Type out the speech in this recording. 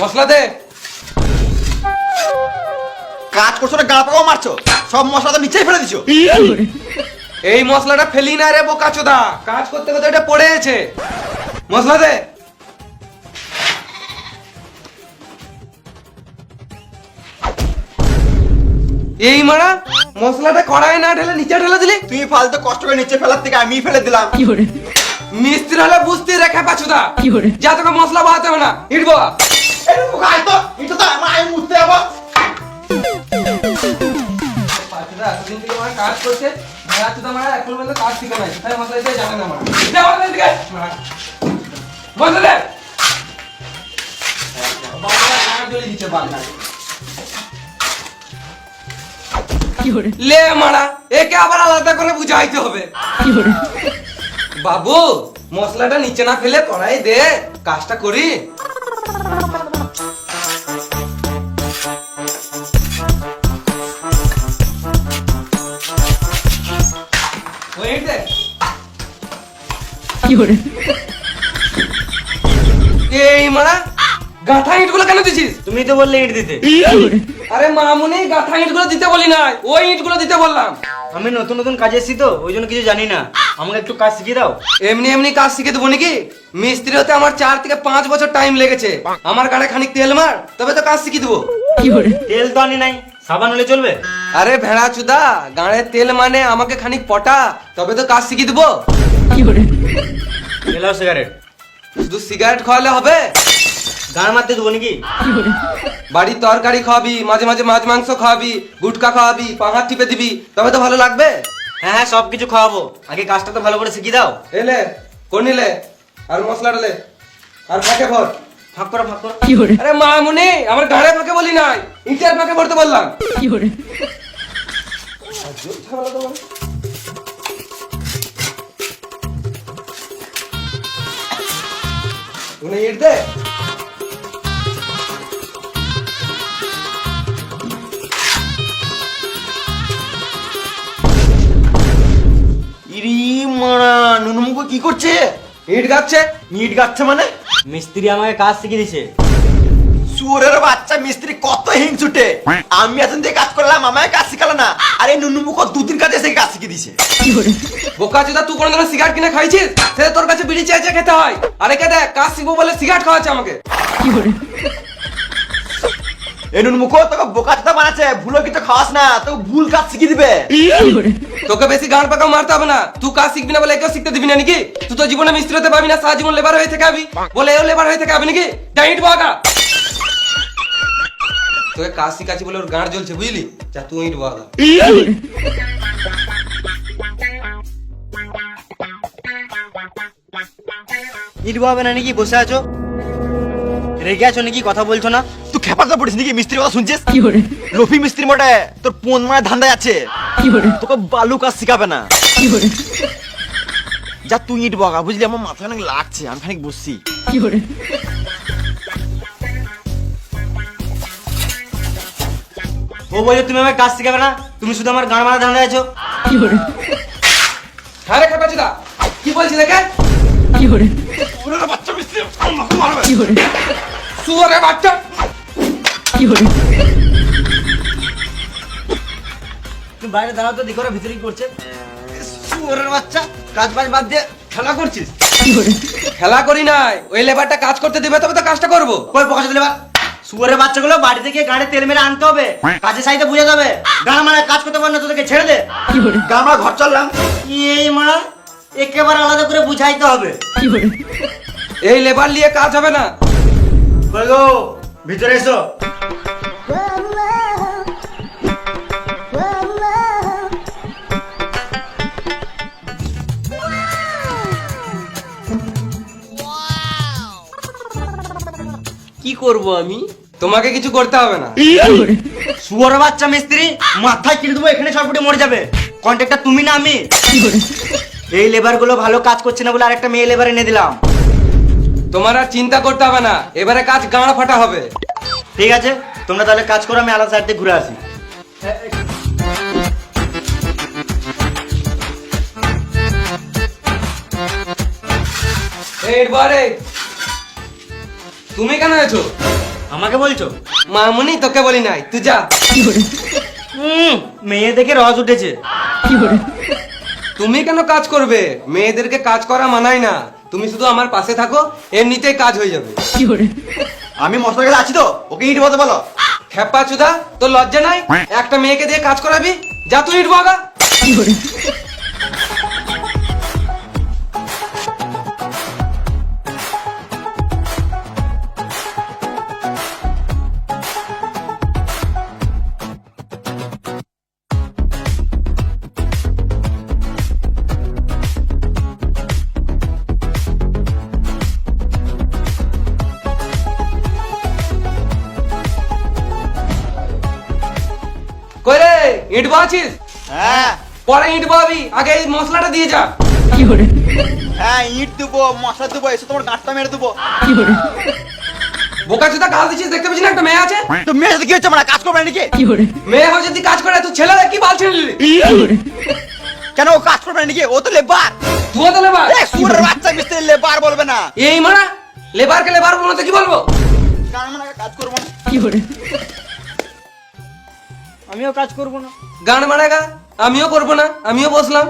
মশলা দে। কাজ করছ না গাঁ পাকাও মারছো? সব মশলা তো নিচেই ফেলে দিছো। এই মশলাটা ফেলি না রে বোকা চোদা। কাজ করতে করতে এটা পড়ে গেছে। মশলা দে। এই মারা মশলাটা কড়াই না ঢেলে নিচে ঢেলে দিলি? তুমি ফালতু কষ্ট করে নিচে ফেলার থেকে আমি ফেলে দিলাম। মিস্ত্রি হলে বুঝতে রেখে পাচুদা যা তোকে মশলা বাহাতে হবে না। হিটবো এই গায়ে তো এটা তো আমার আমি মুছতে যাব পাচুদা এতদিন থেকে আমার কাজ করছে মারা চুদা মারা এখন পর্যন্ত কাজ শিখে নাই তাই মশলা দিতে জানে না মারা। দে মশলা দিকে। মশলা বাবা কাজ জ্বলে দিচ্ছে বাবা লে মারা একে আবার আলাদা করে বুঝাইতে হবে। বাবু মশলাটা নিচে না ফেলে কড়াই দে কাজটা করি। এই মারা গাঁথা ইটগুলো কেন দিছিস? তুমি তো বললে ইট দিতে। আরে মামুনি গাঁথা ইটগুলো দিতে বলি নাই। ওই ইটগুলো দিতে বললাম। আমি নতুন নতুন কাজে এসেছি তো ওই জন্য কিছু জানি না। আমাকে একটু কাজ শিখিয়ে দাও। এমনি এমনি কাজ শিখে দেবো নাকি? মিস্ত্রি হতে আমার চার থেকে পাঁচ বছর টাইম লেগেছে। আমার গাড়ে খানিক তেল মার তবে তো কাজ শিখিয়ে দেবো। তেল তো আনি নাই সাবান হলে চলবে। আরে ভেড়া চুদা গাড়ে তেল মানে আমাকে খানিক পটা তবে তো কাজ শিখিয়ে দেবো। এলাও সিগারেট শুধু সিগারেট খাওয়ালে হবে? গান মারতে দেবো নাকি? বাড়ির তরকারি খাওয়াবি মাঝে মাঝে মাছ মাংস খাওয়াবি গুটকা খাওয়াবি পাহাড় টিপে দিবি তবে তো ভালো লাগবে? হ্যাঁ হ্যাঁ সব কিছু খাওয়াবো। আগে কাজটা তো ভালো করে শিখিয়ে দাও। এলে কোন নিলে? আর মশলা ডালে আর ফাঁকে ভর। ফাঁক করো ফাঁক করো। আরে মামুনি আমার গাড়ে ফাঁকে বলি নাই। ইটের ফাঁকে ভরতে বললাম। উনি ইট দে ইরি মারা কি করছে? ইট গাচ্ছে? মিট গাচ্ছে মানে? মিস্ত্রি আমাকে কাজ শিখিয়ে দিছে। সুরের বাচ্চা মিস্ত্রি কত হিংসুটে। আমি এখন দিয়ে কাজ করলাম আমায় কাজ শিখালো না। আরে নুনুমুখো দুদিন কাজে এসে কাজ শিখিয়ে দিছে বোকা চোদা তুই কোনোদিনও সিগারেট কিনে খাইছিস? সে তোর কাছে বিড়ি চেয়েছে খেতে হয়। আরে কে দেখ কাজ শিখব বলে সিগারেট খাওয়াচ্ছে আমাকে। এ নুনুমুখো তোকে বোকা চোদা বানাচ্ছে ভুলো কিছু খাওয়াস না তোকে ভুল কাজ শিখিয়ে দিবে। তোকে বেশি গান পাকাও মারতে হবে না। তুই কাজ শিখবি না বলে একেও শিখতে দিবি না নাকি? তুই তো জীবনে মিস্ত্রি হতে পাবি না সারা জীবন লেবার হয়ে থেকে আবি বলে এও লেবার হয়ে থেকে আবি নাকি? ডাইট বাগা। তোকে কাজ শিখাচ্ছি বলে ওর গাঁড় জ্বলছে বুঝলি? যা তুই বাগা ইট হবে না নাকি? বসে আছো? রেগে আছো নাকি? কথা বলছো না? তুই খেপাতে পড়িস নাকি? মিস্ত্রি কথা শুনছিস? রফি মিস্ত্রি মোটে তোর পোন মানে ধান্দা আছে। তোকে বালু কাজ শিখাবে না। যা তুই ইট বগা বুঝলি? আমার মাথা অনেক লাগছে আমি খানিক বসছি। ও বলছে তুমি আমাকে কাজ শিখাবে না? তুমি শুধু আমার গান মারা ধান্দা আছো হ্যাঁ রে কি বলছিস দেখে ওরে বাচ্চা মিস্ত্রি মারবে শুয়ারে বাচ্চা। তুমি বাইরে দাঁড়াও তো দেখো ভিতরে কি করছে। শুয়োরের বাচ্চা কাজ বাজ বাদ দিয়ে খেলা করছিস? খেলা করি নাই ওই লেবারটা কাজ করতে দিবে তবে তো কাজটা করব। কই পকাশ দিলে বা? শুয়ারের বাচ্চাগুলো বাড়ি থেকে গাড়ি তেল মেরে আনতে হবে। কাজে সাইতে বুঝে যাবে। গাড়ি মানে কাজ করতে পারে না তোদেরকে ছেড়ে দে। আমরা ঘর চললাম এই মা একেবারে আলাদা করে বুঝাইতে হবে। এই লেবার নিয়ে কাজ হবে না। ভিতরে এসো। কি করব আমি? তোমাকে কিছু করতে হবে না। শুয়ার বাচ্চা মিস্ত্রি, মাথায় কিনে দেবো, এখানে সরপুটে মরে যাবে। কন্ট্রাক্টর তুমি না আমি। এই লেবারগুলো ভালো কাজ করছে না বলে আরেকটা মেয়ে লেবার এনে দিলাম। তোমার আর চিন্তা করতে হবে না, এবারে কাজ গাঁড় ফাটা হবে। ঠিক আছে, তোমরা তাহলে কাজ করো, আমি আলাদা সাইড ঘুরে আসি। এইবারে তুমি কেন আছো আমাকে বলছো? মামুনি তোকে বলি নাই তুই যা। হুম মেয়ে দেখে রস উঠেছে। তুমি কেন কাজ করবে? মেয়েদেরকে কাজ করা মানায় না। তুমি শুধু আমার পাশে থাকো এমনিতেই কাজ হয়ে যাবে। আমি মশলা গেলে আছি তো ওকে ইট বলতে বলো। খেপা চুদা তোর লজ্জা নাই? একটা মেয়েকে দিয়ে কাজ করাবি? যা তুই ইট বাগা। বাছিস হ্যাঁ। পরে ইট বাবি আগে এই মশলাটা দিয়ে যা। হ্যাঁ ইট দেবো মশলা দেবো এসে তোমার গাঁটটা মেরে দেবো। বোকা চুদা গাল দিচ্ছিস দেখতে পাচ্ছিস না একটা মেয়ে আছে? তো মেয়ের সাথে কি হচ্ছে মানে কাজ করবে নাকি? মেয়ে হয়ে যদি কাজ করে তুই ছেলে কি বাল ছেড়ে নিলি? কেন ও কাজ করবে নাকি? ও তো লেবার। তুই তো লেবার। সুরের বাচ্চা মিস্ত্রি লেবার বলবে না। এই মারা লেবারকে লেবার বলতে তো কি বলব? কারণ মানে কাজ করব না। আমিও কাজ করব না। গান মারাগা আমিও করব না আমিও বসলাম।